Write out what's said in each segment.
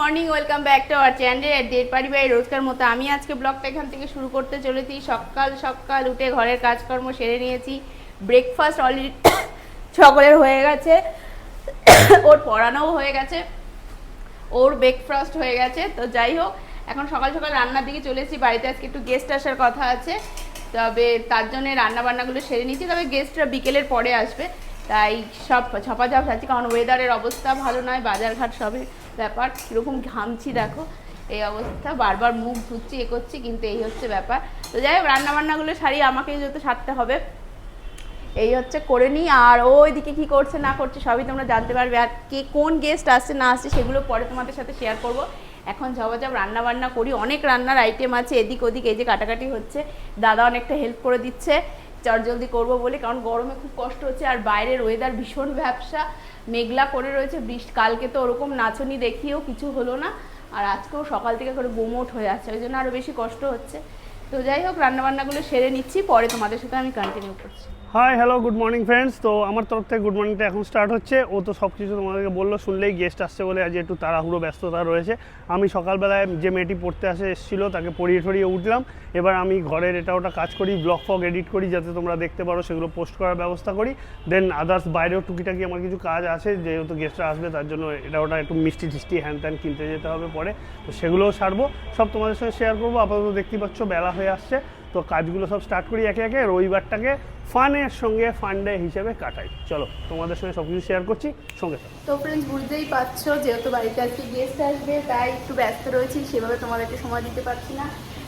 Morning welcome back to our channel পারি বাই রোজকার মতো আমি আজকে ব্লগটা এখান থেকে শুরু করতে চলেছি। সকাল সকাল উঠে ঘরের কাজকর্ম সেরে নিয়েছি। ব্রেকফাস্ট অলরেডি সকলের হয়ে গেছে। ওর পড়ানোও হয়ে গেছে। ওর ব্রেকফাস্ট হয়ে গেছে। তো যাই হোক, এখন সকাল সকাল রান্নার দিকে চলেছি। বাড়িতে আজকে একটু গেস্ট আসার কথা আছে। তবে তার জন্য রান্না বান্নাগুলো সেরে নিচ্ছি তবে গেস্টরা বিকেলের পরে আসবে। তাই সব ছপাঝাপ আছে কারণ ওয়েদারের অবস্থা ভালো নয়, বাজারঘাট সবের ব্যাপার। কীরকম ঘামছি দেখো, এই অবস্থা। বারবার মুখ ধুচ্ছি, এ করছি, কিন্তু এই হচ্ছে ব্যাপার। তো যাই হোক রান্না বান্নাগুলো সারি আমাকে যেহেতু সারতে হবে, এই হচ্ছে করে নিই। আর ও ওইদিকে কী করছে, না করছে, সবই তোমরা জানতে পারবে। আর কে কোন গেস্ট আসছে, না আসছে, সেগুলো পরে তোমাদের সাথে শেয়ার করব। এখন ঝবাঝাব রান্না বান্না করি, অনেক রান্নার আইটেম আছে, এদিক ওদিক, এই যে কাটাকাটি হচ্ছে। দাদা অনেকটা হেল্প করে দিচ্ছে চটজলদি করব বলে, কারণ গরমে খুব কষ্ট হচ্ছে, আর বাইরের ওয়েদার ভীষণ ব্যবসা মেঘলা করে রয়েছে, বৃষ্টি, কালকে তো ওরকম নাচনি দেখিয়েও কিছু হলো না, আর আজকেও সকাল থেকে করে গোমোট হয়ে আছে, ওই জন্য আরও বেশি কষ্ট হচ্ছে। তো যাই হোক, রান্নাবান্নাগুলো সেরে নিচ্ছি, পরে তোমাদের সাথে আমি কন্টিনিউ করছি। Hi hello good morning friends তো আমার তরফ থেকে গুড মর্নিংটা এখন স্টার্ট হচ্ছে। ও তো সব কিছু তোমাদেরকে বলল, শুনলেই গেস্ট আসছে বলে আজ একটু তাড়াহুড়ো, ব্যস্ততা রয়েছে। আমি সকালবেলায় যে মেয়েটি পড়তে আসে, এসেছিল, তাকে পড়িয়ে ঠড়িয়ে উঠলাম। এবার আমি ঘরের এটা ওটা কাজ করি ব্লগ ফগ এডিট করি, যাতে তোমরা দেখতে পারো, সেগুলো পোস্ট করার ব্যবস্থা করি। দেন আদার্স বাইরেও টুকিটাকি আমার কিছু কাজ আছে, যেহেতু গেস্টরা আসবে, তার জন্য এটা ওটা একটু মিষ্টি টিষ্টি হ্যান ত্যান কিনতে যেতে হবে পরে। তো সেগুলোও সারবো। সব তোমাদের সঙ্গে শেয়ার করব। আপাতত দেখতেই পাচ্ছ, বেলা হয়ে আসছে। তো কাজগুলো সব স্টার্ট করি একে একে রবিবারটাকে ফানের সঙ্গে ফান ডে হিসেবে কাটাই। চলো তোমাদের সঙ্গে সব কিছু শেয়ার করছি সঙ্গে তো ফ্রেন্ডস বুঝতেই পারছ যেহেতু বাড়িতে আজকে গেস্ট আসবে তাই একটু ব্যস্ত রয়েছি সেভাবে তোমাদেরকে সময় দিতে পারছি না।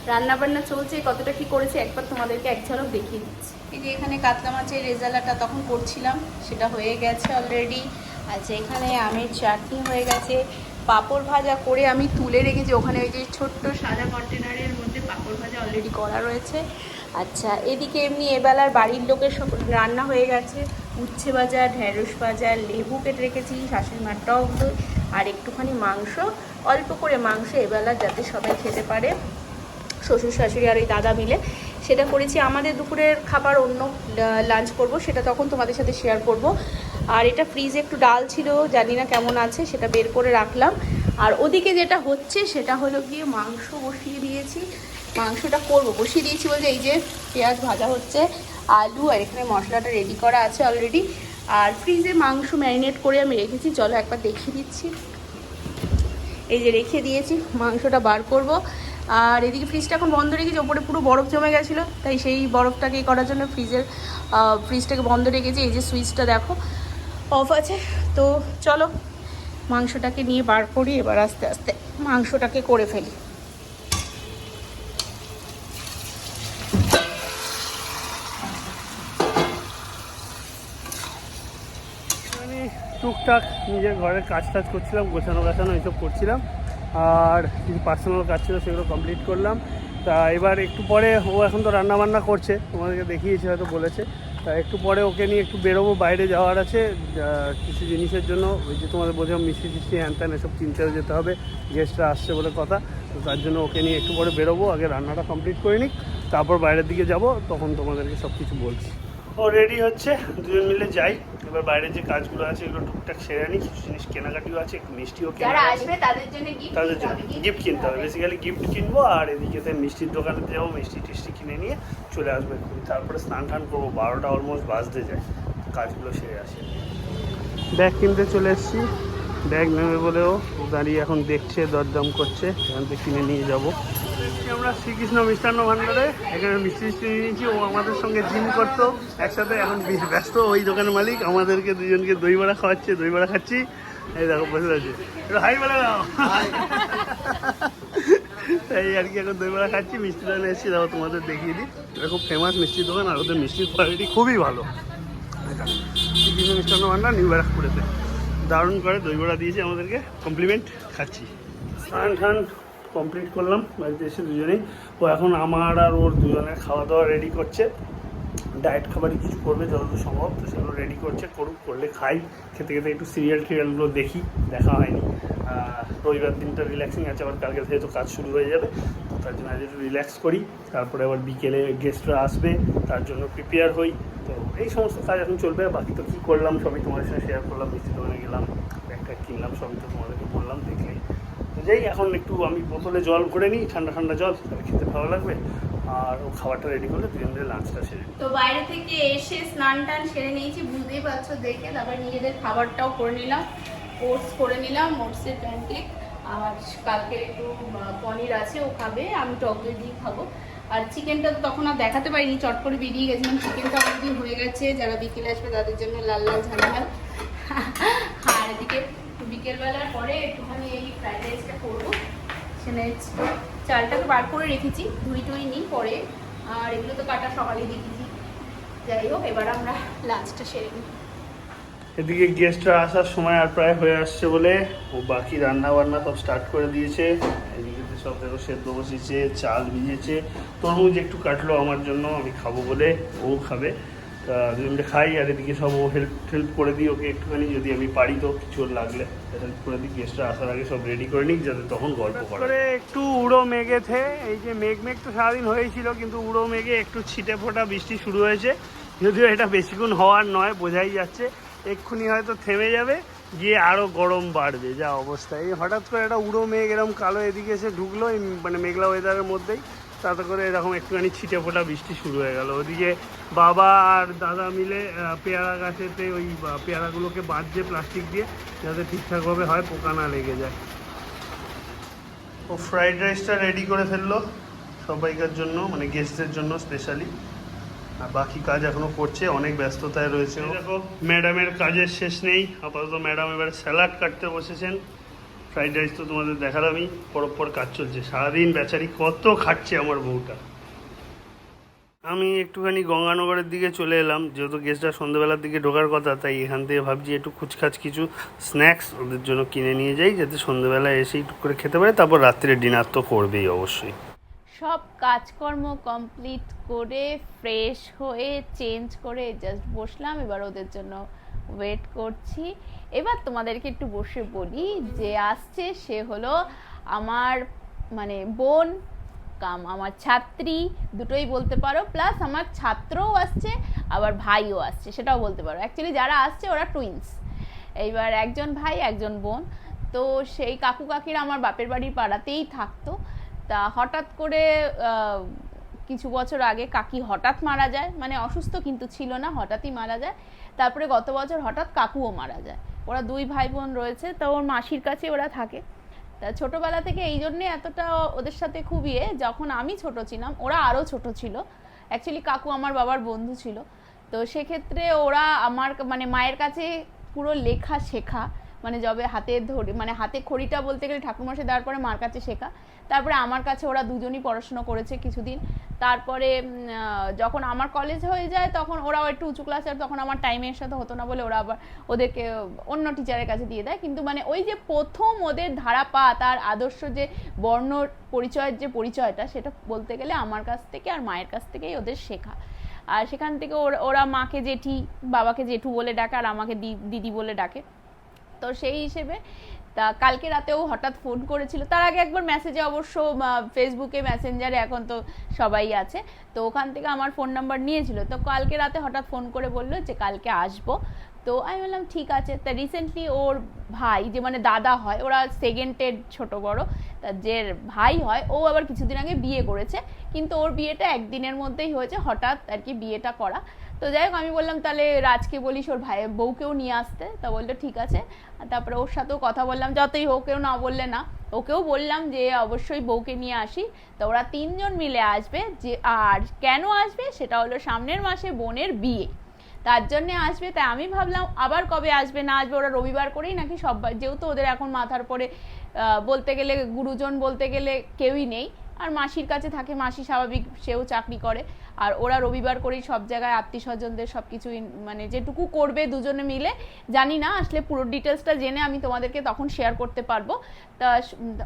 রান্না বান্না চলছে কতটা কি করেছি একবার তোমাদেরকে এক ঝলক দেখিয়ে দিচ্ছি। এই যে এখানে কাতলা মাছের রেজালাটা তখন করছিলাম সেটা হয়ে গেছে অলরেডি আচ্ছা এখানে আমের চাটনি হয়ে গেছে পাঁপড় ভাজা করে আমি তুলে রেখেছি ওখানে ওই যে ছোট্ট সাদা কন্টেনারের ভাজা অলরেডি করা রয়েছে। আচ্ছা এদিকে এমনি এবেলার বাড়ির লোকের সব রান্না হয়ে গেছে। উচ্ছে ভাজা, ঢেঁড়স ভাজা, লেবু কেটে রেখেছি, শাশুড়ি মার টক দই আর একটুখানি মাংস। অল্প করে মাংস এবেলা যাতে সবাই খেতে পারে। শ্বশুর শাশুড়ি আর ওই দাদা মিলে সেটা করেছি। আমাদের দুপুরের খাবার অন্য লাঞ্চ করব, সেটা তখন তোমাদের সাথে শেয়ার করব। আর এটা ফ্রিজে একটু ডাল ছিল, জানি না কেমন আছে, সেটা বের করে রাখলাম। আর ওদিকে যেটা হচ্ছে, সেটা হলো গিয়ে মাংস বসিয়ে দিয়েছি। মাংসটা করব। বসিয়ে দিয়েছি বলতে এই যে পেঁয়াজ ভাজা হচ্ছে, আলু, আর এখানে মশলাটা রেডি করা আছে অলরেডি আর ফ্রিজে মাংস ম্যারিনেট করে আমি রেখেছি, চলো একবার দেখিয়ে দিচ্ছি এই যে রেখে দিয়েছি, মাংসটা বার করব। আর এদিকে ফ্রিজটা এখন বন্ধ রেখেছি, ওপরে পুরো বরফ জমে গেছিল, তাই সেই বরফটাকে করার জন্য ফ্রিজের ফ্রিজটাকে বন্ধ রেখেছি। এই যে সুইচটা দেখো অফ আছে। তো চলো, মাংসটাকে নিয়ে বার করি, এবার আস্তে আস্তে মাংসটাকে করে ফেলি আমি টুকটাক নিজের ঘরের কাজ টাজ করছিলাম, গোছানো গাছানো এইসব করছিলাম। আর কিছু পার্সোনাল কাজ ছিল সেগুলো কমপ্লিট করলাম। তা এবার একটু পরে ও এখন তো রান্না বান্না করছে, তোমাদেরকে দেখিয়েছি, হয়তো বলেছে। তা একটু পরে ওকে নিয়ে একটু বেরোবো, বাইরে যাওয়ার আছে। কিছু জিনিসের জন্য ওই যে তোমাদের বলছিলাম, মিষ্টি টিষ্টি, হ্যান ত্যান এসব কিনতেও যেতে হবে গেস্টরা আসছে বলে কথা। তো তার জন্য ওকে নিয়ে একটু পরে বেরোবো, আগে রান্নাটা কমপ্লিট করে নিক, তারপর বাইরের দিকে যাব, তখন তোমাদেরকে সব কিছু বলছি। ও রেডি হচ্ছে দুজন মিলে যাই। এবার বাইরের যে কাজগুলো আছে এগুলো টুকটাক সেরে নিই কিছু জিনিস কেনাকাটিও আছে একটু মিষ্টিও কেনা যারা আছে। আসবে তাদের জন্য গিফট তাদের জন্য গিফট কিনতে হবে। বেসিক্যালি গিফট কিনবো আর এদিকে মিষ্টির দোকানে যাব মিষ্টি টিষ্টি কিনে নিয়ে চলে আসব এক্ষুনি। তারপরে স্নান টান করব বারোটা অলমোস্ট বাজতে যায়। কাজগুলো সেরে আসে। ব্যাগ কিনতে চলে এসেছি। ব্যাগ নেবে বলেও দাঁড়িয়ে এখন দেখছে দরদাম করছে। এখান থেকে কিনে নিয়ে যাব। আমরা শ্রীকৃষ্ণ মিষ্টান্ন ভান্ডারে এখানে মিষ্টি মিষ্টি নিয়েছি। ও আমাদের সঙ্গে জিম করতো। একসাথে এখন ব্যস্ত ওই দোকানের মালিক। আমাদেরকে দুজনকে দই বড়া খাওয়াচ্ছে, দই বড়া খাচ্ছি। এই দেখো, বসে আছে। হাই বলে দাও। এই আর কি, এখন দই বড়া খাচ্ছি, মিষ্টি দোকানে এসেছি। দেখো, তোমাদের দেখিয়ে দিই। এটা খুব ফেমাস মিষ্টির দোকান, আর ওদের মিষ্টির কোয়ালিটি খুবই ভালো। শ্রীকৃষ্ণ মিষ্টান্ন ভান্ডার নিউ ব্যারাকপুরেতে দারুণ করে দই বড়া দিয়েছে আমাদেরকে। কমপ্লিমেন্ট খাচ্ছি। স্নান টান কমপ্লিট করলাম, বাড়িতে এসে দুজনেই। ও এখন আমার আর ওর দুজনের খাওয়া দাওয়া রেডি করছে। ডায়েট খাবারই কিছু করবে যতদূর সম্ভব, তো সেগুলো রেডি করছে, করুক, করলে খাই। খেতে খেতে একটু সিরিয়াল টিরিয়ালগুলো দেখি, দেখা হয়নি। রবিবার দিনটা রিল্যাক্সিং আছে, আবার কালকে থেকে তো কাজ শুরু হয়ে যাবে তার জন্য আজ একটু রিল্যাক্স করি। তারপরে আবার বিকেলে গেস্টরা আসবে, তার জন্য প্রিপেয়ার হই। তো এই সমস্ত কাজ এখন চলবে বাকি তো কী করলাম, সবই তোমাদের সাথে শেয়ার করলাম, মিষ্টি দোকানে গেলাম একটা কিনলাম, সবই তো তোমাদেরকে বললাম, দেখলেই যাই, এখন একটু আমি বোতলে জল করে নিই, ঠান্ডা ঠান্ডা জল তাহলে খেতে ভালো লাগবে। আর ও খাবারটা রেডি করলে দুজন মিলে লাঞ্চটা সেরে তো বাইরে থেকে এসে স্নান টান সেরে নিয়েছি, বুঝতেই পারছ দেখে, তারপর নিজেদের খাবারটাও করে নিলাম ওটস করে নিলাম ওটসের প্যানকেক আর কালকে একটু পনির আছে, ও খাবে, আমি টক দই দিয়ে খাব। আর চিকেনটা তো তখন আর দেখাতে পারিনি, চট করে বেরিয়ে গেছিলাম, চিকেনটা অলরেডি হয়ে গেছে, যারা বিকেলে আসবে তাদের জন্য লাল লাল ঝাল। আর এদিকে বিকেলবেলার পরে একটুখানি এই ফ্রাইড রাইসটা করব। সেখানে চালটাকে বার করে রেখেছি, ধুই টুই নিই পরে। আর এগুলো তো কাটা সকালে দেখেছি। যাই হোক, এবার আমরা লাঞ্চটা সেরে নিই। এদিকে গেস্টরা আসার সময় আর প্রায় হয়ে আসছে বলে ও বাকি রান্না বান্না সব স্টার্ট করে দিয়েছে। এদিকে তো সব দেখো সেদ্ধ বসিয়েছে চাল ভিজেছে। তরমুজ একটু কাটলো আমার জন্য, আমি খাব বলে ও খাবে। দুজনকে খাই আর এদিকে সব ও হেল্প হেল্প করে দিই ওকে একটুখানি যদি আমি পারি তো কিছু লাগলে। হেল্প করে দিই গেস্টরা আসার আগে সব রেডি করে নিই যাতে তখন গল্প করে একটু উড়ো মেঘেতে এই যে মেঘ মেঘ তো সারাদিন হয়েছিল কিন্তু উড়ো মেঘে একটু ছিটে ফোটা বৃষ্টি শুরু হয়েছে। যদিও এটা বেশিক্ষণ হওয়ার নয় বোঝাই যাচ্ছে। এক্ষুনি হয়তো থেমে যাবে গিয়ে আরও গরম বাড়বে যা অবস্থা। এই হঠাৎ করে একটা উড়ো মেঘ এরকম কালো এদিকে এসে ঢুকলো এই মানে মেঘলা ওয়েদারের মধ্যেই। তাতে করে এরকম একটুখানি ছিটে ফোটা বৃষ্টি শুরু হয়ে গেল। ওদিকে বাবা আর দাদা মিলে পেয়ারা গাছেতে ওই পেয়ারাগুলোকে বাঁধছে প্লাস্টিক দিয়ে যাতে ঠিকঠাকভাবে হয় পোকা না লেগে যায়। ও ফ্রাইড রাইসটা রেডি করে ফেলল সবাইকার জন্য মানে গেস্টদের জন্য স্পেশালি আর বাকি কাজ এখনও করছে অনেক ব্যস্ততায় রয়েছে। দেখো ম্যাডামের কাজের শেষ নেই আপাতত ম্যাডাম এবার স্যালাড কাটতে বসেছেন। ফ্রাইড রাইস তো তোমাদের দেখালামই, পরপর কাজ চলছে। সারাদিন বেচারি কত খাচ্ছে আমার বউটা। আমি একটুখানি গঙ্গানগরের দিকে চলে এলাম, যেহেতু গেস্টরা সন্ধ্যেবেলার দিকে ঢোকার কথা, তাই এখান থেকে ভাবছি একটু কুচকাচ কিছু স্ন্যাক্স ওদের জন্য কিনে নিয়ে যাই, যাতে সন্ধ্যেবেলায় এসেই টুক করে খেতে পারে, তারপর রাত্রে ডিনার তো করবেই অবশ্যই। সব কাজকর্ম কমপ্লিট করে ফ্রেশ হয়ে চেঞ্জ করে জাস্ট বসলাম, এবার ওদের জন্য ওয়েট করছি। এবার তোমাদেরকে একটু বসে বলি যে আসছে, সে হলো আমার মানে বোন, কাম আমার ছাত্রী, দুটোই বলতে পারো। প্লাস আমার ছাত্রও আসছে, আবার ভাইও আসছে, সেটাও বলতে পারো। অ্যাকচুয়ালি যারা আসছে ওরা টুইন্স এইবার একজন ভাই, একজন বোন। তো সেই কাকু কাকিরা আমার বাপের বাড়ির পাড়াতেই থাকতো। তা হঠাৎ করে কিছু বছর আগে কাকি হঠাৎ মারা যায়। মানে অসুস্থ কিন্তু ছিল না, হঠাৎই মারা যায়। তারপরে গত বছর হঠাৎ কাকুও মারা যায়। ওরা দুই ভাই বোন রয়েছে, তো ওর মাসির কাছে ওরা থাকে। তা ছোটোবেলা থেকে এই জন্যে এতটা ওদের সাথে খুব ইয়ে যখন আমি ছোট ছিলাম, ওরা আরও ছোট ছিল। অ্যাকচুয়ালি কাকু আমার বাবার বন্ধু ছিল। তো সেক্ষেত্রে ওরা আমার মানে মায়ের কাছে পুরো লেখা শেখা। মানে যবে হাতে ধরে মানে হাতে খড়িটা বলতে গেলে ঠাকুরমশাই দেওয়ার পরে মার কাছে শেখা। তারপরে আমার কাছে ওরা দুজনই পড়াশোনা করেছে কিছুদিন। তারপরে যখন আমার কলেজ হয়ে যায় তখন ওরাও একটু উঁচু ক্লাসে তখন আমার টাইমের সাথে হতো না বলে ওরা আবার ওদেরকে অন্য টিচারের কাছে দিয়ে দেয়। কিন্তু মানে ওই যে প্রথম ওদের ধারাপাত আর আদর্শ যে বর্ণ পরিচয়ের যে পরিচয়টা, সেটা বলতে গেলে আমার কাছ থেকে আর মায়ের কাছ থেকেই ওদের শেখা। আর সেখান থেকে ওরা- মাকে জেঠি, বাবাকে জেঠু বলে ডাকে আর আমাকে দিদি বলে ডাকে। তো সেই হিসেবে, তা কালকে রাতেও হঠাৎ ফোন করেছিল। তার আগে একবার মেসেজে অবশ্য ফেসবুকে মেসেঞ্জারে এখন তো সবাই আছে। তো ওখান থেকে আমার ফোন নাম্বার নিয়েছিল। তো কালকে রাতে হঠাৎ ফোন করে বলল যে, কালকে আসব। তো আমি বললাম, ঠিক আছে। তা রিসেন্টলি ওর ভাই, যে মানে দাদা হয়, ওরা সেকেন্ডের ছোট বড়, তা যে ভাই হয়, ও আবার কিছুদিন আগে বিয়ে করেছে। কিন্তু ওর বিয়েটা একদিনের মধ্যেই হয়েছে, হঠাৎ আর কি বিয়েটা করা। তো যাই হোক আমি বললাম, তাহলে রাজকে বলিস ওর ভাই, বউকেও নিয়ে আসতে। তা বলল, ঠিক আছে। তারপরে ওর সাথেও কথা বললাম, যতই কেউ না বললে না। ওকেও বললাম যে, অবশ্যই বউকে নিয়ে আসি। তো ওরা তিনজন মিলে আসবে, যে, আর কেন আসবে সেটা হলো সামনের মাসে বোনের বিয়ে। তার জন্যে আসবে, তাই আমি ভাবলাম, আবার কবে আসবে, না আসবে, ওরা রবিবার করেই নাকি সবাই যেহেতু ওদের এখন মাথার পরে বলতে গেলে, গুরুজন বলতে গেলে কেউই নেই। আর মাসির কাছে থাকে, মাসি স্বাভাবিক, সেও চাকরি করে। আর ওরা রবিবার করেই সব জায়গায় আত্মীয় স্বজনদের সব কিছু মানে যেটুকু করবে দুজনে মিলে, জানি না, আসলে পুরো ডিটেলসটা জেনে আমি তোমাদেরকে তখন শেয়ার করতে পারব। তা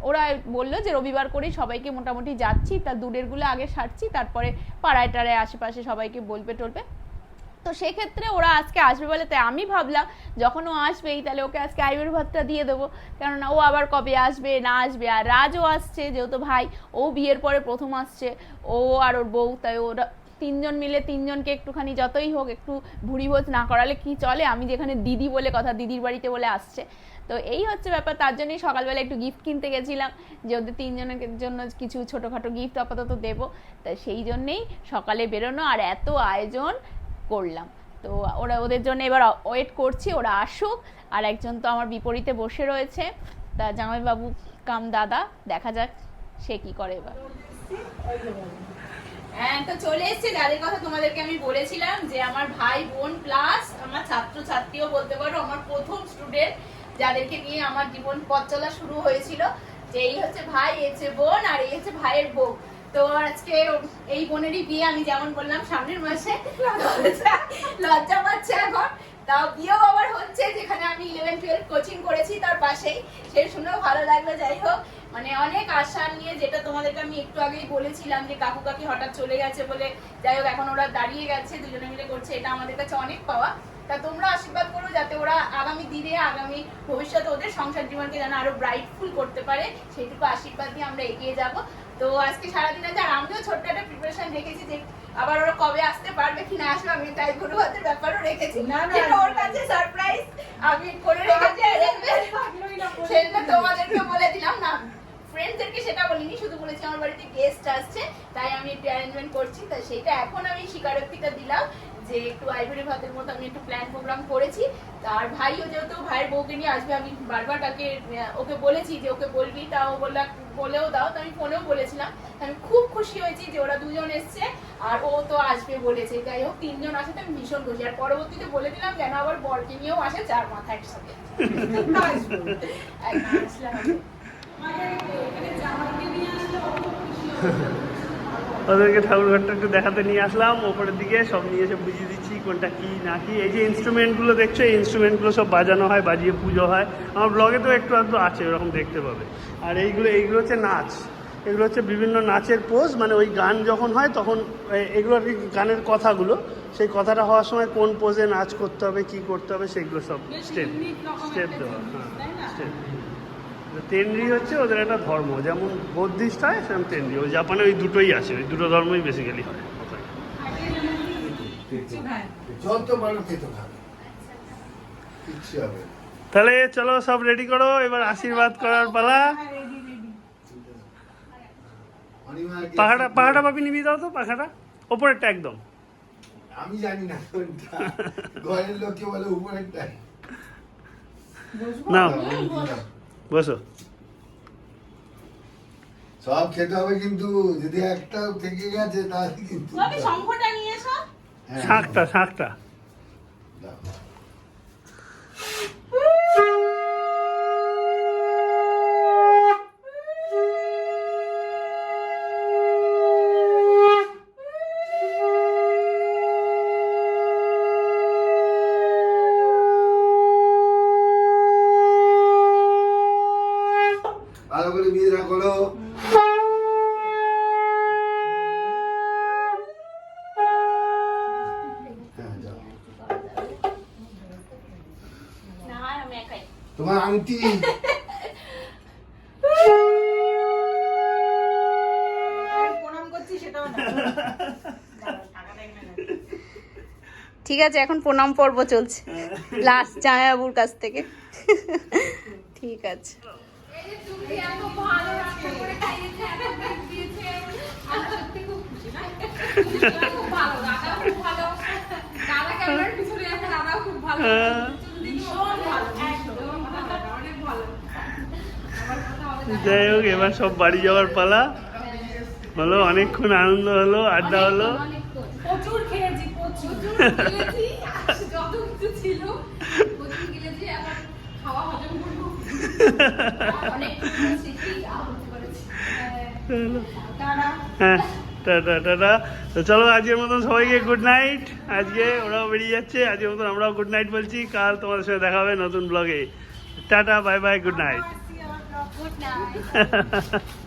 ওরা বলল যে রবিবার করেই সবাইকে মোটামুটি যাচ্ছি, তা দূরেরগুলো আগে সারছি, তারপরে পাড়ায় টাড়ায় আশেপাশে সবাইকে বলবে টলবে তো সেক্ষেত্রে ওরা আজকে আসবে বলে তাই আমি ভাবলাম, যখন ও আসবেই তাহলে ওকে আজকে ভাতটা দিয়ে দেবো। কেননা ও আবার কবে আসবে, না আসবে, আর রাজও আসছে যেহেতু ভাই, ও বিয়ের পরে প্রথম আসছে, ও আর ওর বউ, তাই ওরা তিনজন মিলে তিনজনকে একটুখানি যতই হোক একটু ভুড়ি ভোজ না করালে কি চলে? আমি যেখানে দিদি বলে কথা, দিদির বাড়িতে বলে আসছে। তো এই হচ্ছে ব্যাপার, তার জন্যই সকালবেলা একটু গিফট কিনতে গেছিলাম, যে ওদের তিনজনের জন্য কিছু ছোটোখাটো গিফট আপাতত দেবো। তা সেই জন্যেই সকালে বেরোনো আর এত আয়োজন করলাম। তো ওরা, ওদের জন্য এবার ওয়েট করছি, ওরা আসুক। আর একজন তো আমার বিপরীতে বসে রয়েছে। তা জামাইবাবু, কাম দাদা, দেখা যাক সে কি করে এবার। হ্যাঁ তো চলে এসেছে। যাদের কথা তোমাদেরকে আমি বলেছিলাম যে আমার ভাই বোন প্লাস আমার ছাত্র ছাত্রীও বলতে পারো, আমার প্রথম স্টুডেন্ট যাদেরকে নিয়ে আমার জীবন পথ চলা শুরু হয়েছিল। যে এই হচ্ছে ভাই, এই হচ্ছে বোন, আর এই হচ্ছে ভাইয়ের বউ। তো আজকে এই বোনেরই বিয়ে, আমি যেমন বললাম সামনের মাসে লজ্জা- পাচ্ছে এখন। তাও বিয়েও আবার হচ্ছে, যেখানে আমি ইলেভেন টুয়েলভ কোচিং করেছি তার পাশেই। সে শুনেও ভালো লাগল, যাই হোক। মানে অনেক আশা নিয়ে, যেটা তোমাদেরকে আমি একটু আগেই বলেছিলাম যে কাকু কাকি হঠাৎ চলে গেছে বলে, যাই হোক, এখন ওরা দাঁড়িয়ে গেছে, দুজনে মিলে করছে, এটা আমাদের কাছে অনেক পাওয়া। তা তোমরা আশীর্বাদ করো যাতে ওরা আগামী দিনে আগামী ভবিষ্যতে ওদের সংসার জীবনকে যেন আরও ব্রাইটফুল করতে পারে। সেইটুকু আশীর্বাদ দিয়ে আমরা এগিয়ে যাব। তো আজকে সারাদিন আছে আর আমিও ছোট্ট একটা প্রিপারেশন রেখেছি যে আবার ওরা কবে আসতে পারবে কি না আসবে আমি তাই গুরু হাতের ব্যাপারও রেখেছি। না, না, ওর কাছে সারপ্রাইজ আমি করে রেখেছি। সেটা তোমাদেরকে বলে দিলাম না। ফ্রেন্ডদেরকে সেটা বলিনি শুধু বলেছি আমার বাড়িতে গেস্ট আসছে তাই আমি একটু অ্যারেঞ্জমেন্ট করছি। তাই সেটা এখন আমি স্বীকারোক্তিটা দিলাম যে একটু আইভরি ভাতের মতো আমি একটু প্ল্যান প্রোগ্রাম করেছি। তার ভাইও যেহেতু ভাইয়ের বউকে নিয়ে আসবে আমি বারবার তাকে ওকে বলেছি যে ওকে বলবি তাও বললা বলেও দাও তো আমি ফোনেও বলেছিলাম। আমি খুব খুশি হয়েছি যে ওরা দুজন এসছে আর ও তো আসবে বলেছে। যাই হোক তিনজন আসে তো আমি ভীষণ খুশি। আর পরবর্তীতে বলে দিলাম যেন আবার বরকে নিয়েও আসে চার মাথা একসাথে। আসলে। ওদেরকে ঠাকুরঘরটা একটু দেখাতে নিয়ে আসলাম, ওপরের দিকে সব নিয়ে এসে বুঝিয়ে দিচ্ছি কোনটা কি, না কি। এই যে ইনস্ট্রুমেন্টগুলো দেখছ, এই ইনস্ট্রুমেন্টগুলো সব বাজানো হয়, বাজিয়ে পুজো হয়। আমার ব্লগে তো একটু আধটু আছে, ওরকম দেখতে পাবে। আর এইগুলো এইগুলো হচ্ছে নাচ। এগুলো হচ্ছে বিভিন্ন নাচের পোজ মানে ওই গান যখন হয় তখন এগুলো আর কি গানের কথাগুলো। সেই কথাটা হওয়ার সময় কোন পোজে নাচ করতে হবে, কি করতে হবে সেগুলো সব স্টেপ স্টেপ দেওয়া হ্যাঁ স্টেপ তেনরি হচ্ছে ওদের একটা ধর্ম যেমন বৌদ্ধিস্ট হয় সেরকম তেনরি ওই জাপানে ওই দুটোই আছে ওই দুটো ধর্মই বেসিক্যালি হয়। না। তাহলে চলো সব রেডি করো এবার আশীর্বাদ করার পালা। পাখাটা পাখাটা পাবি নিবি দাও তো পাখাটা। ওপরেরটা একদম। আমি জানি না ঘরের লোকে বলে উপরেরটা নাও। বসো। সব খেতে হবে কিন্তু যদি একটা থেকে গেছে তাহলে কিন্তু তবে শঙ্খটা ভালো করে বিয়ে করো। হ্যাঁ যাও। না আমি একাই তোমার আংটি। ঠিক আছে এখন প্রণাম পর্ব চলছে। লাস্ট জামাইবাবুর কাছ থেকে। ঠিক আছে। যাই হোক এবার সব বাড়ি যাওয়ার পালা। বলো অনেকক্ষণ আনন্দ হলো আড্ডা হলো। প্রচুর খেয়েছি প্রচুর যত কিছু ছিল প্রচুর হ্যাঁ তো চলো আজকের মতন সবাইকে গুড নাইট আজকে ওরাও বেরিয়ে যাচ্ছে আজকের মতন আমরাও গুড নাইট বলছি। কাল তোমাদের সাথে দেখা হবে নতুন ব্লগে tata bye bye good night good night